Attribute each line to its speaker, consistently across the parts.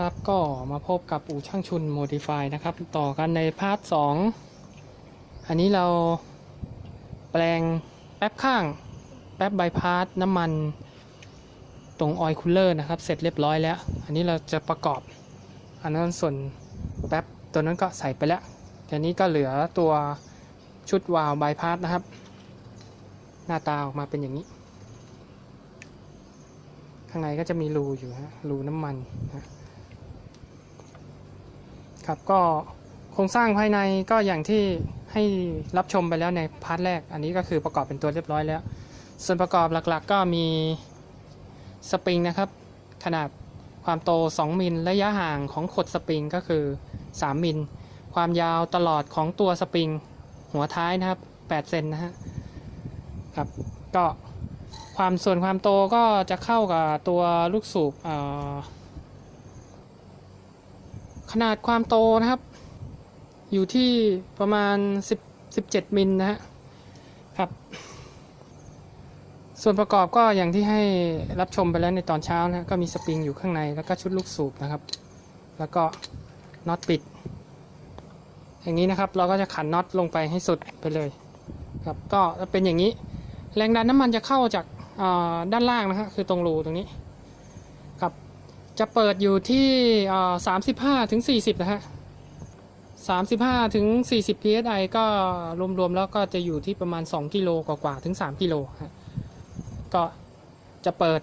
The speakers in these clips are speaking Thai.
Speaker 1: ครับก็มาพบกับอู่ช่างชุนโมดิฟายนะครับ ต่อกันในพาร์ทสองอันนี้เราแปลงแป๊บข้าง แป๊บใบพาสน้ำมันตรงออยล์คูลเลอร์นะครับ เสร็จเรียบร้อยแล้ว อันนี้เราจะประกอบ อันนั้นส่วนแป๊บตัวนั้นก็ใส่ไปแล้วทีนี้ก็เหลือตัวชุดวาล์วใบพาสนะครับ หน้าตาออกมาเป็นอย่างนี้ ข้างในก็จะมีรูอยู่ฮะรูน้ำมันนะ ครับก็โครงสร้างภายในก็อย่างที่ให้รับชมไปแล้วในพาร์ทแรก อันนี้ก็คือประกอบเป็นตัวเรียบร้อยแล้ว ส่วนประกอบหลักๆ ก็มีสปริงนะครับ ขนาดความโต 2 มิลระยะห่างของขดสปริงก็คือ 3 มิลความยาวตลอดของตัวสปริง หัวท้ายนะครับ8เซนนะฮะครับก็ความส่วนความโตก็จะเข้ากับตัวลูกสูบอ่อ ขนาดความโตนะครับ อยู่ที่ประมาณ 10 17 มิลนะฮะครับ ส่วนประกอบก็อย่างที่ให้รับชมไปแล้วในตอนเช้านะก็มีสปริงอยู่ข้างในแล้วก็ชุดลูกสูบนะครับ แล้วก็น็อตปิด อย่างนี้นะครับเราก็จะขันน็อตลงไปให้สุดไปเลยครับก็จะเป็นอย่างนี้ แรงดันน้ำมันจะเข้าจากด้านล่างนะฮะคือตรงรูตรงนี้ จะเปิดอยู่ที่สามสิบห้าถึงสี่สิบนะฮะสามสิบห้าถึงสี่สิบ psi ก็รวมๆแล้วก็จะอยู่ที่ประมาณสองกิโลกว่าๆถึงสามกิโลฮะก็จะเปิด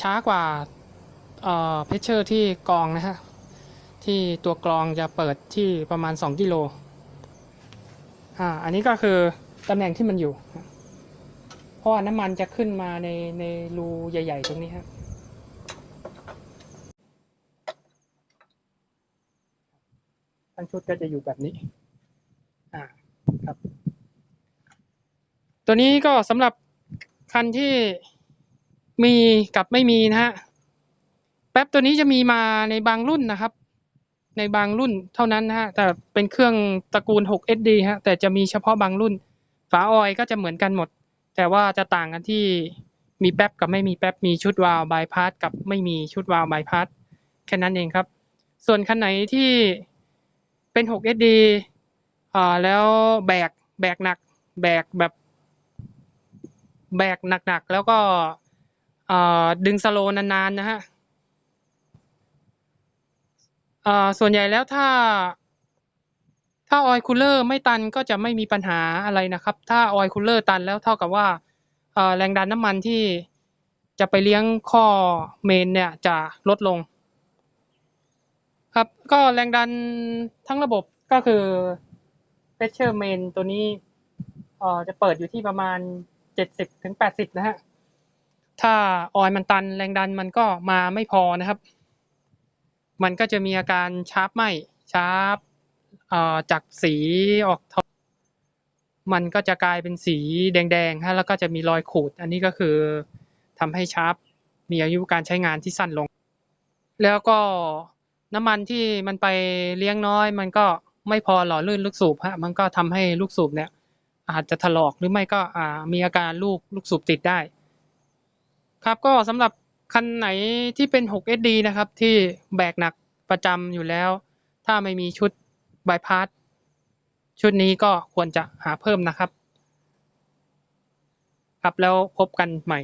Speaker 1: ช้ากว่าเพชเชอร์ที่กรองนะฮะ ที่ตัวกรองจะเปิดที่ประมาณ 2 กิโล อ่า อันนี้ก็คือตำแหน่งที่มันอยู่ เพราะว่าน้ำมันจะขึ้นมาในในรูใหญ่ ๆ ตรงนี้ครับ ทั้งชุดก็จะอยู่แบบนี้อ่าครับ ตัวนี้ก็สำหรับคันที่มีกับไม่มีนะฮะแป๊บตัวนี้จะมีมาในบางรุ่นนะครับ ในบางรุ่นเท่านั้นนะฮะแต่เป็นเครื่องตระกูล 6SD ฮะแต่จะมีเฉพาะบางรุ่น ฝาออยก็จะเหมือนกันหมด แต่ว่าจะต่างกันที่มีแป๊บกับไม่มีแป๊บมีชุดวาล์วบายพาสกับไม่มีชุดวาล์วบายพาสแค่นั้นเองครับ ส่วนคันไหนที่ เป็น 6SD อ่าแล้วแบกแบกหนัก แบกแบบ แบกหนักๆ แล้วก็อ่าดึงสโลว์นานๆนะฮะอ่าส่วนใหญ่แล้วถ้า ถ้าออยล์คูลเลอร์ไม่ตันก็จะไม่มีปัญหาอะไรนะครับ ถ้าออยล์คูลเลอร์ตันแล้วเท่ากับว่าแรงดันน้ำมันที่จะไปเลี้ยงข้อเมนเนี่ยจะลดลง ครับ ก็แรงดันทั้งระบบก็คือ pressure main ตัวนี้เอ่อจะเปิดอยู่ที่ประมาณ 70ถึง80 นะฮะ ถ้าออยมันตันแรงดันมันก็มาไม่พอนะครับ มันก็จะมีอาการชาร์ปไหมชาร์ปอ่อจากสีออกทองมันก็จะกลายเป็นสีแดงๆฮะแล้วก็จะมีรอยขูด อันนี้ก็คือทำให้ชาร์ปมีอายุการใช้งานที่สั้นลง แล้วก็ น้ำมันที่มันไปเลี้ยงน้อย มันก็ไม่พอหล่อลื่นลูกสูบฮะมันก็ทำให้ลูกสูบเนี่ย อาจจะถลอกหรือไม่ก็อ่ามีอาการลูกลูกสูบติดได้ ครับก็สำหรับคันไหนที่เป็น 6SD นะครับ ที่แบกหนักประจำอยู่แล้ว ถ้าไม่มีชุดบายพาสชุดนี้ก็ควรจะหาเพิ่มนะครับ ครับแล้วพบกันใหม่